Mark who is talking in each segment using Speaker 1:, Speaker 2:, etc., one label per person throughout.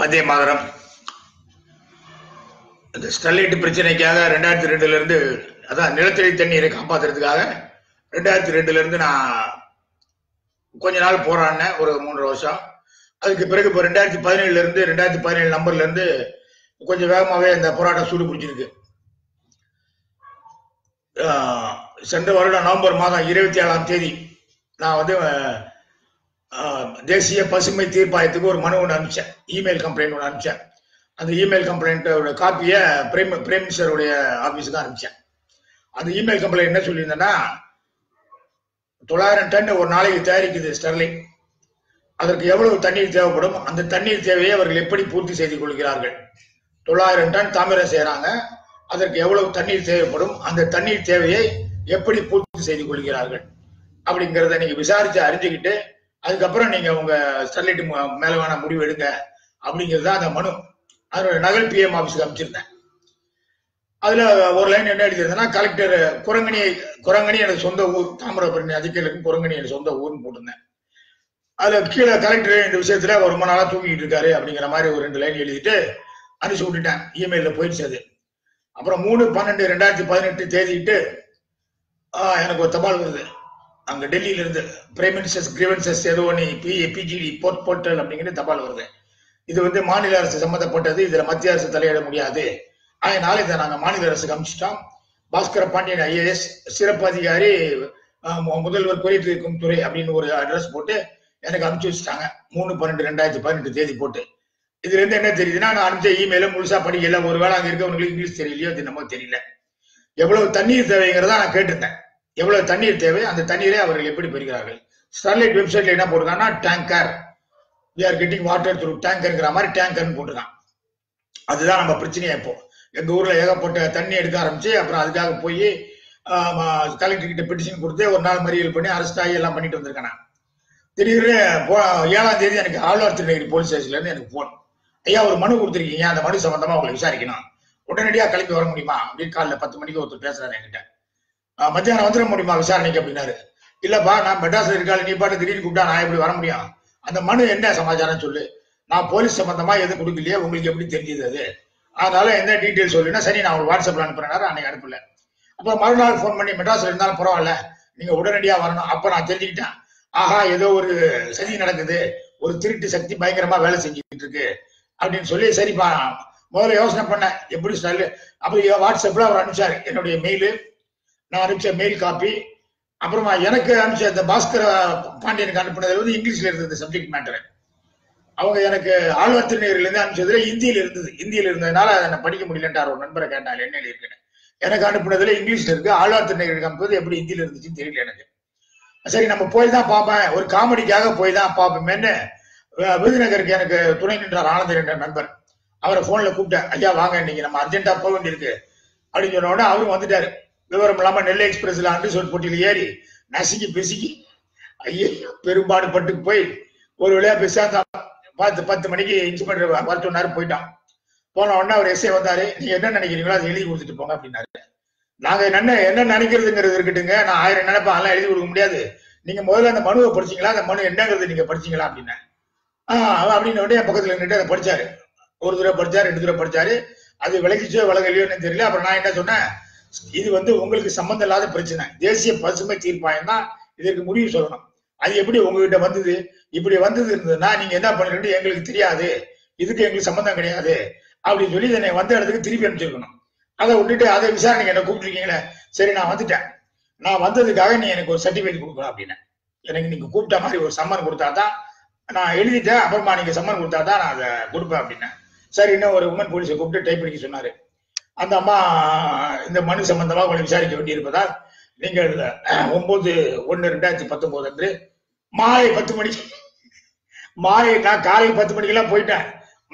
Speaker 1: வந்தே மாதரம். இந்த ஸ்டெர்லைட் பிரச்சனைக்காக ரெண்டாயிரத்தி ரெண்டுல இருந்து அதான் நிலத்தடி தண்ணீரை காப்பாத்துறதுக்காக ரெண்டாயிரத்தி ரெண்டுல இருந்து நான் கொஞ்ச நாள் போராடினேன் ஒரு மூன்று வருஷம். அதுக்கு பிறகு இப்போ ரெண்டாயிரத்தி பதினேழுல இருந்து ரெண்டாயிரத்தி பதினேழு நம்பர்ல இருந்து கொஞ்சம் வேகமாவே இந்த போராட்டம் சூடு பிடிச்சிருக்கு. சென்ற வருடம் நவம்பர் மாதம் இருபத்தி ஏழாம் தேதி நான் வந்து தேசிய பசுமை தீர்ப்பாயத்துக்கு ஒரு மனு ஒன்று அனுப்பிச்சேன். இமெயில் கம்ப்ளைண்ட் ஒன்று அனுப்பிச்சேன். அந்த இமெயில் கம்ப்ளைண்ட்டோட காப்பியை பிரேம் பிரேம் மினிஸ்டருடைய ஆஃபீஸுக்கு அனுப்பிச்சேன். அந்த இமெயில் கம்ப்ளைண்ட் என்ன சொல்லியிருந்தேன்னா தொள்ளாயிரம் டன் ஒரு நாளைக்கு தயாரிக்குது ஸ்டெர்லிங். அதற்கு எவ்வளவு தண்ணீர் தேவைப்படும்? அந்த தண்ணீர் தேவையை அவர்கள் எப்படி பூர்த்தி செய்து கொள்கிறார்கள்? தொள்ளாயிரம் டன் தாமிரம் செய்கிறாங்க அதற்கு எவ்வளவு தண்ணீர் தேவைப்படும்? அந்த தண்ணீர் தேவையை எப்படி பூர்த்தி செய்து கொள்கிறார்கள்? அப்படிங்கிறத நீங்க விசாரிச்சு அறிஞ்சுக்கிட்டு அதுக்கப்புறம் நீங்க உங்க ஸ்டெர்லைட் ம- மேல வேணா முடிவு எடுங்க அப்படிங்கிறது தான் அந்த மனு. அதனுடைய நகல் பிஎம் ஆபீஸுக்கு அமைச்சிருந்தேன் அதுல ஒரு லைன் என்ன எழுதியிருந்தேன்னா கலெக்டர் குரங்கணி குரங்கணி எனக்கு சொந்த ஊர் தாமிரபரணி அதிகளுக்கும் குரங்கணி எனக்கு சொந்த ஊர்னு போட்டிருந்தேன். அதுல கீழே கலெக்டர் இந்த விஷயத்துல ரொம்ப நாளா தூங்கிட்டு இருக்காரு அப்படிங்கிற மாதிரி ஒரு ரெண்டு லைன் எழுதிட்டு அனுப்பிச்சு விட்டுட்டேன். இமெயில்ல போயிடுச்சு அது. அப்புறம் மூணு பன்னெண்டு ரெண்டாயிரத்தி பதினெட்டு தேதிட்டு எனக்கு ஒரு தபால் வருது. அங்க டெல்லியில இருந்து பிரைம் மினிஸ்டர்ஸ் கிரீவன்சஸ் ஏதோ நீ பி பிஜிடி போர்ட் போர்ட்டல் அப்படிங்கிற தபால் வருது. இது வந்து மாநில அரசு சம்பந்தப்பட்டது இதுல மத்திய அரசு தலையிட முடியாது. அதனால இதை நாங்க மாநில அரசுக்கு அனுப்பிச்சிட்டோம். பாஸ்கர பாண்டியன் ஐஏஎஸ் சிறப்பு அதிகாரி மு- முதல்வர் குறைதீர்க்கும் துறை அப்படின்னு ஒரு அட்ரஸ் போட்டு எனக்கு அனுப்பிச்சு வச்சுட்டாங்க. மூணு பன்னெண்டு ரெண்டாயிரத்தி பதினெட்டு தேதி போட்டு. இதுல இருந்து என்ன தெரியுதுன்னா நான் அனுப்பிச்ச இமெயில முழுசா படிக்கல. ஒருவேளை அங்க இருக்கவங்களுக்கு இங்கிலீஷ் தெரியலையோ அது நமக்கு தெரியல. எவ்வளவு தண்ணீர் தேவைங்கிறதா நான் கேட்டிருந்தேன். எவ்வளவு தண்ணீர் தேவை? அந்த தண்ணீரை அவர்கள் எப்படி பெறுகிறார்கள்? ஸ்டெர்லைட் வெப்சைட்ல என்ன போட்டிருக்காங்கன்னா tanker we are getting water through டேங்கர்ங்கிற மாதிரி டேங்கர்னு போட்டிருக்கான் அதுதான் நம்ம பிரச்சனையா இப்போ. எங்க ஊர்ல ஏகப்பட்ட தண்ணி எடுக்க ஆரம்பிச்சு அப்புறம் அதுக்காக போய் கலெக்டர் கிட்ட பெட்டிஷன் கொடுத்து ஒரு நாள் மறியல் பண்ணி அரெஸ்ட் ஆகி எல்லாம் பண்ணிட்டு வந்திருக்கேன் நான். திடீர்னு போ- ஏழாம் தேதி எனக்கு ஆழ்வார் திருநகிரி போலீஸ் ஸ்டேஷன்ல இருந்து எனக்கு போன் ஐயா ஒரு மனு கொடுத்துருக்கீங்க. அந்த மனு சம்பந்தமா உங்களை விசாரிக்கணும். உடனடியாக கிளம்பி வர முடியுமா? அப்படின்னு காலைல பத்து மணிக்கு ஒருத்தர் பேசுறாரு என்கிட்ட. மத்தியானம் வந்துட முடியுமா விசாரணைக்கு அப்படின்னாரு. இல்லப்பா நான் மெட்ராஸ்ல இருக்காள் நீ பாட்டு திடீர்னு கூப்பிட்டா நான் எப்படி வர முடியும்? அந்த மனு என்ன சமாச்சாரம் சொல்லு. நான் போலீஸ் சம்பந்தமா எதுவும் கொடுக்கலையே உங்களுக்கு எப்படி தெரிஞ்சது அது? அதனால எந்த டீட்டெயில் சொல்லுன்னா சரி நான் உங்களுக்கு வாட்ஸ்அப்ல அனுப்புறேன் அன்னைக்கு அனுப்பல. அப்புறம் மறுநாள் ஃபோன் பண்ணி மெட்ராஸ்ல இருந்தாலும் பரவாயில்ல நீங்க உடனடியா வரணும். அப்ப நான் தெரிஞ்சுக்கிட்டேன். ஆஹா ஏதோ ஒரு சதி நடக்குது ஒரு திருட்டு சக்தி பயங்கரமா வேலை செஞ்சுக்கிட்டு இருக்கு அப்படின்னு சொல்லி சரிப்பா முதல்ல யோசனை பண்ணேன் எப்படி சொல்லு? அப்புறம் வாட்ஸ்அப்ல அவர் அனுப்பிச்சாரு என்னுடைய மெயிலு நான் அனுப்பிச்ச மெயில் காப்பி அப்புறமா எனக்கு அனுப்பிச்ச இந்த பாஸ்கர பாண்டியனுக்கு அனுப்பினது வந்து இங்கிலீஷ்ல இருந்தது சப்ஜெக்ட் மேட்டர் அவங்க எனக்கு ஆழ்வார் திருநீரில இருந்து அனுப்பிச்சதுல இந்தியில இருந்தது. இந்தியில இருந்ததுனால அதை நான் படிக்க முடியலன்றார் ஒரு நண்பரை கேட்டால் என்ன இருக்குன்னு. எனக்கு அனுப்பினதுல இங்கிலீஷ்ல இருக்கு. ஆழ்வார் திருநீருக்கு அனுப்புறது எப்படி இந்தியில இருந்துச்சுன்னு தெரியல எனக்கு. சரி நம்ம போய் தான் பார்ப்பேன். ஒரு காமெடிக்காக போய் தான் பார்ப்போமேன்னு விருதுநகருக்கு எனக்கு துணை நின்றார் ஆனந்தர் என்ற நண்பர். அவரை போன்ல கூப்பிட்டேன். ஐயா வாங்க இன்னைக்கு நம்ம அர்ஜென்டா போக வேண்டியிருக்கு. அப்படின்னு சொன்ன உடனே அவரும் வந்துட்டாரு. விவரம் இல்லாம நெல்லை எக்ஸ்பிரஸ்ல அண்டர்சோட் போட்டியில் ஏறி நசுக்கி பிசுக்கி ஐயோ பெரும்பாடு பட்டு போய் ஒரு வழியா பிசாந்தா பார்த்து பத்து மணிக்கு இன்ஸ்பெக்டர் வர போயிட்டான். போன உடனே அவர் எஸ்ஏ வந்தாரு நீங்க என்ன நினைக்கிறீங்களோ அதை எழுதி கொடுத்துட்டு போங்க அப்படின்னாரு. நாங்க என்ன என்ன நினைக்கிறதுங்கிறது இருக்கட்டுங்க நான் ஆயிரம் நினைப்பேன் அதெல்லாம் எழுதி கொடுக்க முடியாது. நீங்க முதல்ல அந்த மனுவை படிச்சீங்களா அந்த மனு என்னங்கிறது நீங்க படிச்சீங்களா அப்படின்னு ஆஹ் அப்படின்னு உடனே என் பக்கத்துல நின்று அதை படிச்சாரு. ஒரு தடவை படிச்சாரு ரெண்டு தடவை படிச்சாரு. அது விளக்கிச்சோ விலகலையோன்னு தெரியல. அப்புறம் நான் என்ன சொன்னேன் இது வந்து உங்களுக்கு சம்பந்தம் இல்லாத பிரச்சனை. தேசிய பசுமை தீர்ப்பாயம் தான் இதற்கு முடிவு சொல்லணும். அது எப்படி உங்ககிட்ட வந்தது? இப்படி வந்தது இருந்ததுன்னா நீங்க என்ன பண்ணுறீங்க எங்களுக்கு தெரியாது. இதுக்கு எங்களுக்கு சம்பந்தம் கிடையாது. அப்படின்னு சொல்லி என்னை வந்த இடத்துக்கு திருப்பி அனுப்பிச்சிருக்கணும். அதை விட்டுட்டு அதை விசாரணைக்கு என்ன கூப்பிட்டுருக்கீங்களே? சரி நான் வந்துட்டேன். நான் வந்ததுக்காக நீ எனக்கு ஒரு சர்டிபிகேட் கொடுக்கணும் அப்படின்னு. எனக்கு நீங்க கூப்பிட்ட மாதிரி ஒரு சம்மன் கொடுத்தா தான் நான் எழுதிட்டேன். அப்புறமா நீங்க சம்மன் கொடுத்தா தான் நான் அதை கொடுப்பேன் அப்படின்னேன் சரி இன்னும் ஒரு உமன் போலீஸை கூப்பிட்டு டைப் அடிக்க சொன்னாரு. அந்த அம்மா இந்த மனு சம்பந்தமாக உங்களை விசாரிக்க வேண்டியிருப்பதால் நீங்கள் ஒன்பது ஒன்னு ரெண்டாயிரத்தி பத்தொன்பது அன்று மாலை பத்து மணிக்கு மாலை நான் காலை பத்து மணிக்கெல்லாம் போயிட்டேன்.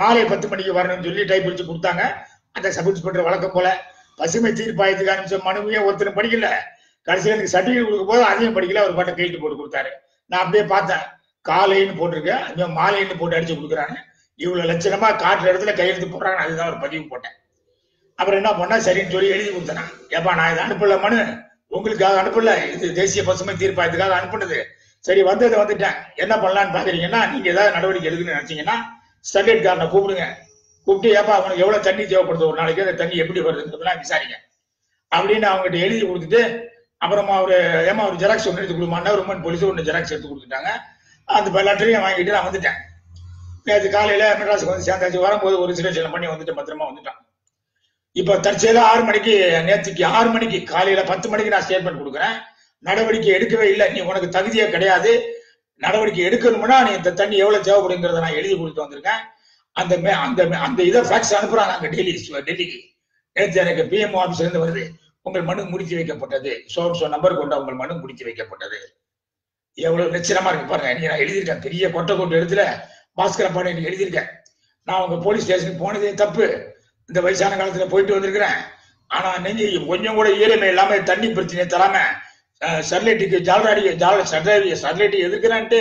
Speaker 1: மாலை பத்து மணிக்கு வரணும்னு சொல்லி டைப் அடிச்சு கொடுத்தாங்க. அந்த சப் இன்ஸ்பெக்டர் வழக்கம் போல பசுமை தீர்ப்பாயத்துக்கு அனுப்பிச்ச மனுவையும் ஒருத்தர் படிக்கல. கடைசியில் எனக்கு சர்டிஃபிகேட் கொடுக்கும் போது அதையும் படிக்கல அவர் பாட்டை கைட்டு போட்டு கொடுத்தாரு. நான் அப்படியே பார்த்தேன். காலைன்னு போட்டிருக்கேன். இவன் மாலைன்னு போட்டு அடிச்சு கொடுக்குறாங்க. இவ்வளவு லட்சணமா காட்டுற இடத்துல கையெழுத்து போடுறாங்க அதுதான் ஒரு பதிவு போட்டேன். அப்புறம் என்ன பண்ணா சரின்னு சொல்லி எழுதி கொடுத்தேன். ஏப்பா நான் இதை அனுப்பல மனு. உங்களுக்காக அனுப்பல. இது தேசிய பசுமை தீர்ப்பாயத்துக்காக அனுப்புனது. சரி வந்தது வந்துட்டேன். என்ன பண்ணலான்னு பாக்குறீங்கன்னா நீங்க ஏதாவது நடவடிக்கை எடுக்கணும்னு நினைச்சீங்கன்னா ஸ்டாண்டர்ட் காரனை கூப்பிடுங்க. கூப்பிட்டு ஏப்பா அவனுக்கு எவ்வளவு தண்ணி தேவைப்படுது? ஒரு நாளைக்கு அந்த தண்ணி எப்படி வருதுன்றதெல்லாம் விசாரிங்க. அப்படின்னு அவங்ககிட்ட எழுதி கொடுத்துட்டு அப்புறமா ஒரு ஏமா ஒரு ஜெராக்ஸ் ஒன்று எடுத்து கொடுமான்னா ஒரு போலீஸ் ஒன்று ஜெராக்ஸ் எடுத்து கொடுத்துட்டாங்க. அந்த லெட்டரையும் வாங்கிட்டு நான் வந்துட்டேன். நேற்று காலையில மெட்ராஸுக்கு வந்து சேர்ந்தாச்சு. வரும்போது ஒரு சிலேஷன் பண்ணி வந்துட்டு பத்திரமா வந்துட்டான். இப்ப தற்செயலா ஆறு மணிக்கு நேற்றுக்கு ஆறு மணிக்கு காலையில பத்து மணிக்கு நான் ஸ்டேட்மெண்ட் கொடுக்குறேன். நடவடிக்கை எடுக்கவே இல்லை. நீ உனக்கு தகுதியே கிடையாது. நடவடிக்கை எடுக்கணும்னா நீ இந்த தண்ணி எவ்வளவு தேவைப்படுங்கிறத நான் எழுதி கொடுத்து வந்திருக்கேன். அந்த மே- அந்த அந்த இதை ஃபேக்ஸ் அனுப்புறாங்க அங்க டெல்லி டெல்லிக்கு. நேற்று எனக்கு பிஎம் ஆபீஸ்ல இருந்து வருது. உங்கள் மனு முடித்து வைக்கப்பட்டது. சோ சோ நம்பர் கொண்ட உங்கள் மனு முடித்து வைக்கப்பட்டது. எவ்வளவு நிச்சயமா இருக்கு பாருங்க. நீ நான் எழுதியிருக்கேன். பெரிய கொட்டை கொண்டு எழுத்துல பாஸ்கர பாடி எழுதியிருக்கேன். நான் உங்க போலீஸ் ஸ்டேஷனுக்கு போனதே தப்பு. இந்த வயசான காலத்துல போயிட்டு வந்திருக்கிறேன். ஆனா நெஞ்சு கொஞ்சம் கூட ஈரமே இல்லாம தண்ணி பிரச்சனை தராம அஹ், ஸ்டெர்லைட்டுக்கு ஜால ஜால் ஸ்டெர்லைட் எதிர்க்கிறான்ட்டு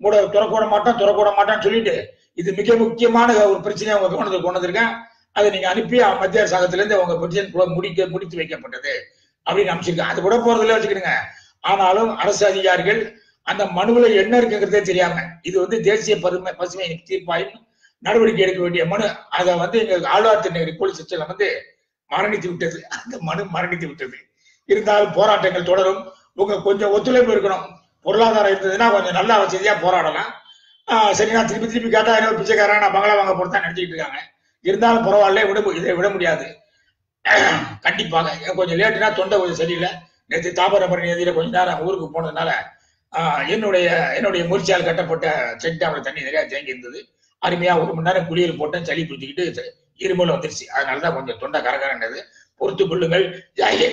Speaker 1: கூட துறக்கூட மாட்டோம் துறக்கூட மாட்டான்னு சொல்லிட்டு இது மிக முக்கியமான ஒரு பிரச்சனையை உங்க கவனத்துக்கு கொண்டு வந்திருக்கேன். அதை நீங்க அனுப்பி அவன் மத்திய அரசாங்கத்துல இருந்து உங்க பிரச்சனை கூட முடிக்க முடித்து வைக்கப்பட்டது அப்படின்னு அமைச்சிருக்கேன். அது கூட போறதுல வச்சுக்கிடுங்க. ஆனாலும் அரசு அதிகாரிகள் அந்த மனுவில் என்ன இருக்குங்கிறதே தெரியாம இது வந்து தேசிய பருமை பசுமை தீர்ப்பாயம் நடவடிக்கை எடுக்க வேண்டிய மனு அதை வந்து எங்க ஆழ்வார் திருநகரி போலீஸ் ஸ்டேஷன்ல வந்து மரணித்து விட்டது. அந்த மனு மரணித்து விட்டது. இருந்தாலும் போராட்டங்கள் தொடரும். உங்க கொஞ்சம் ஒத்துழைப்பு இருக்கணும். பொருளாதாரம் இருந்ததுன்னா கொஞ்சம் நல்ல வசதியா போராடலாம். சரி நான் திருப்பி திருப்பி கேட்டா என்ன பிச்சைக்காரன் நான் பங்களா வாங்க போறதா நினைச்சிட்டு இருக்காங்க. இருந்தாலும் பரவாயில்ல விட இதை விட முடியாது. கண்டிப்பாக. எனக்கு கொஞ்சம் லேட்டுனா தொண்டை கொஞ்சம் சரியில்லை. நேற்று தாமிரபரணி நதியில கொஞ்ச நேரம் ஊருக்கு போனதுனால என்னுடைய என்னுடைய முயற்சியால் கட்டப்பட்ட செக் டேம்ல தண்ணி நிறைய தேங்கி இருந்தது அருமையா ஒரு மணி நேரம் குளியல் போட்டேன் சளி பிடிச்சிக்கிட்டு இருமல் வந்துருச்சு. அதனாலதான் கொஞ்சம் தொண்டை கரகரண்டது பொறுத்து கொள்ளுங்கள். ஜாயே